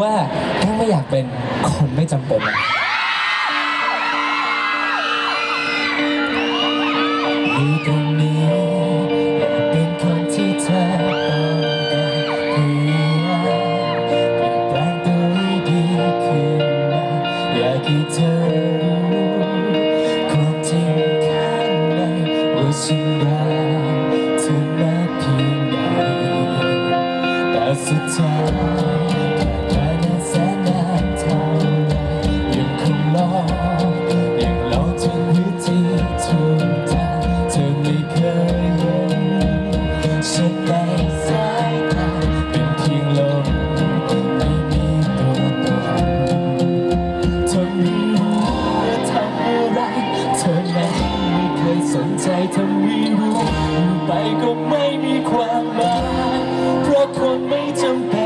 ว่าแค่ไม่อยากเป็นคนไม่จำเป็นนี่ตรงนี้เป็นคนที่เธอต้องการเพื่อเป็นแปลตัวดีขึ้นมาอยากให้เธอรู้ความจข้างในว่าฉันรักเธอมาพียงใดแต่สุดท้าย สนใจทำไมรู้อยู่ไปก็ไม่มีความหมายเพราะคนไม่จำเป็น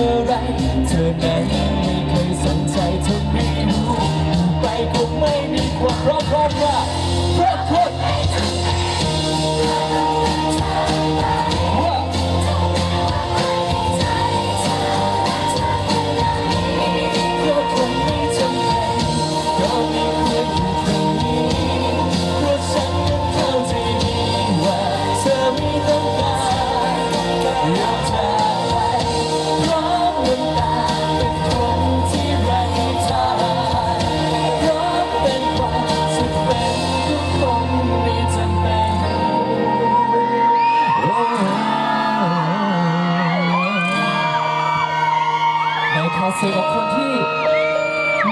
อะไร เธอนั้นไม่เคยสนใจเธอไม่รู้ไปคงไม่มีความรักเพราะว่า สียงของคนที่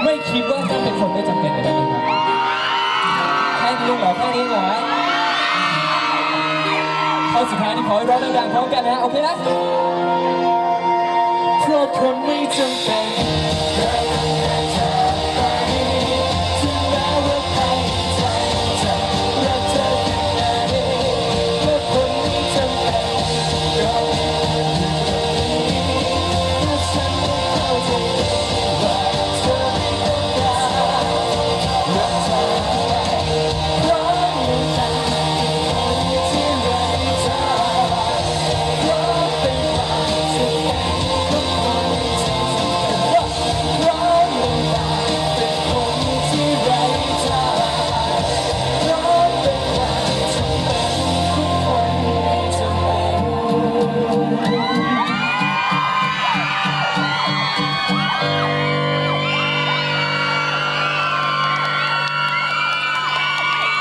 ไม่คิดว่าจะเป็นคนไม่จำเป็นอะไรนะครับแค่นี้เหรอแค่นี้เหรอข้อสุดท้ายนี่ขอให้ร้องดังๆพร้อมกันนะโอเคนะเพราะคนไม่จำเป็น